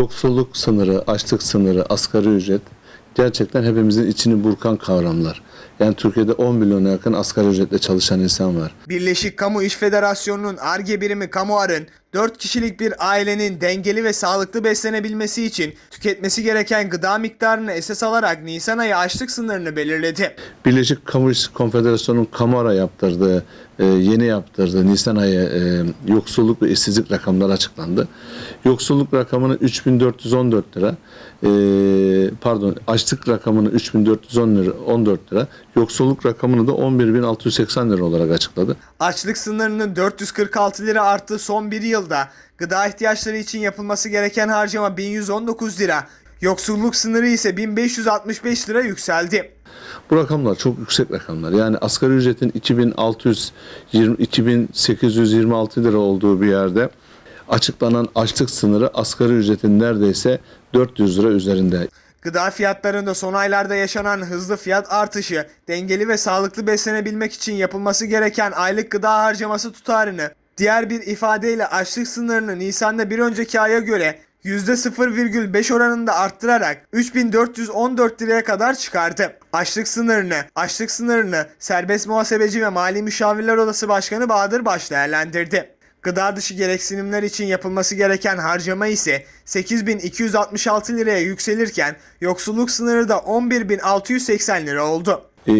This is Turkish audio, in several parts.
Yoksulluk sınırı, açlık sınırı, asgari ücret gerçekten hepimizin içini burkan kavramlar. Yani Türkiye'de 10 milyona yakın asgari ücretle çalışan insan var. Birleşik Kamu İş Federasyonu'nun ARGE birimi Kamuar'ın 4 kişilik bir ailenin dengeli ve sağlıklı beslenebilmesi için tüketmesi gereken gıda miktarını esas alarak Nisan ayı açlık sınırını belirledi. Birleşik Kamu İş Konfederasyonu'nun Kamara yaptırdığı, e, yeni yaptırdığı Nisan ayı e, yoksulluk ve işsizlik rakamları açıklandı. Yoksulluk rakamını 3414 lira, e, pardon açlık rakamını 3410 lira, 14 lira, yoksulluk rakamını da 11680 lira olarak açıkladı. Açlık sınırının 446 lira arttığı son bir yılda gıda ihtiyaçları için yapılması gereken harcama 1119 lira, yoksulluk sınırı ise 1565 lira yükseldi. Bu rakamlar çok yüksek rakamlar. Yani asgari ücretin 2620 2826 lira olduğu bir yerde açıklanan açlık sınırı asgari ücretin neredeyse 400 lira üzerinde. Gıda fiyatlarında son aylarda yaşanan hızlı fiyat artışı, dengeli ve sağlıklı beslenebilmek için yapılması gereken aylık gıda harcaması tutarını, diğer bir ifadeyle açlık sınırını Nisan'da bir önceki aya göre %0,5 oranında arttırarak 3414 liraya kadar çıkardı. Açlık sınırını, açlık sınırını Serbest Muhasebeci ve Mali Müşavirler Odası Başkanı Bahadır Baş değerlendirdi. Gıda dışı gereksinimler için yapılması gereken harcama ise 8266 liraya yükselirken yoksulluk sınırı da 11680 lira oldu. E,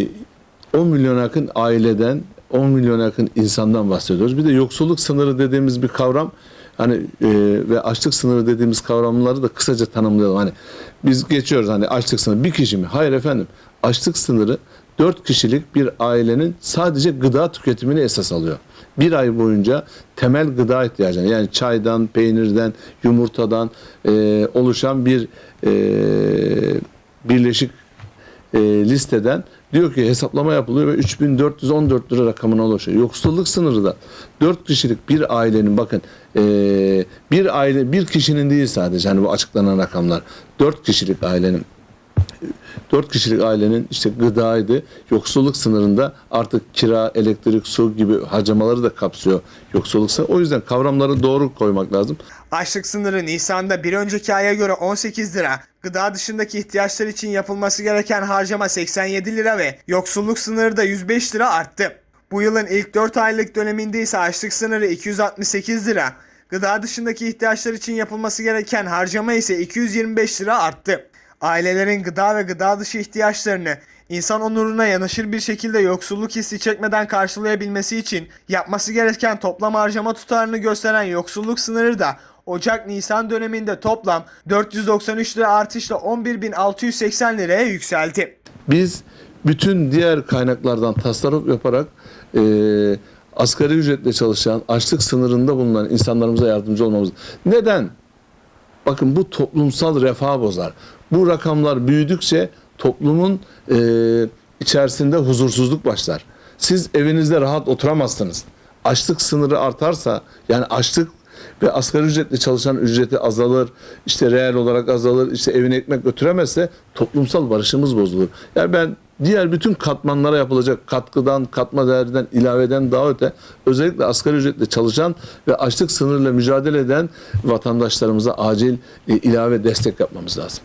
10 milyona yakın aileden 10 milyona yakın insandan bahsediyoruz. Bir de yoksulluk sınırı dediğimiz bir kavram hani e, ve açlık sınırı dediğimiz kavramları da kısaca tanımlayalım. Hani biz geçiyoruz hani açlık sınırı bir kişi mi? Hayır efendim. Açlık sınırı 4 kişilik bir ailenin sadece gıda tüketimini esas alıyor. Bir ay boyunca temel gıda ihtiyacını yani çaydan, peynirden, yumurtadan e, oluşan bir e, birleşik e, listeden diyor ki hesaplama yapılıyor ve 3414 lira rakamına ulaşıyor. Yoksulluk sınırı da 4 kişilik bir ailenin bakın e, bir aile bir kişinin değil sadece hani bu açıklanan rakamlar 4 kişilik ailenin 4 kişilik ailenin işte gıdaydı. Yoksulluk sınırında artık kira, elektrik, su gibi harcamaları da kapsıyor yoksulluk sınırı. O yüzden kavramları doğru koymak lazım. Açlık sınırı Nisan'da bir önceki aya göre 18 lira, gıda dışındaki ihtiyaçlar için yapılması gereken harcama 87 lira ve yoksulluk sınırı da 105 lira arttı. Bu yılın ilk 4 aylık döneminde ise açlık sınırı 268 lira, gıda dışındaki ihtiyaçlar için yapılması gereken harcama ise 225 lira arttı. Ailelerin gıda ve gıda dışı ihtiyaçlarını insan onuruna yanaşır bir şekilde yoksulluk hissi çekmeden karşılayabilmesi için yapması gereken toplam harcama tutarını gösteren yoksulluk sınırı da Ocak-Nisan döneminde toplam 493 lira artışla 11.680 liraya yükseldi. Biz bütün diğer kaynaklardan tasarruf yaparak e, asgari ücretle çalışan, açlık sınırında bulunan insanlarımıza yardımcı olmamız. Neden? Bakın bu toplumsal refah bozar. Bu rakamlar büyüdükçe toplumun e, içerisinde huzursuzluk başlar. Siz evinizde rahat oturamazsınız. Açlık sınırı artarsa yani açlık ve asgari ücretle çalışan ücreti azalır, işte reel olarak azalır, işte evine ekmek götüremezse toplumsal barışımız bozulur. Yani ben diğer bütün katmanlara yapılacak katkıdan, katma değerden, ilaveden daha öte özellikle asgari ücretle çalışan ve açlık sınırıyla mücadele eden vatandaşlarımıza acil e, ilave destek yapmamız lazım.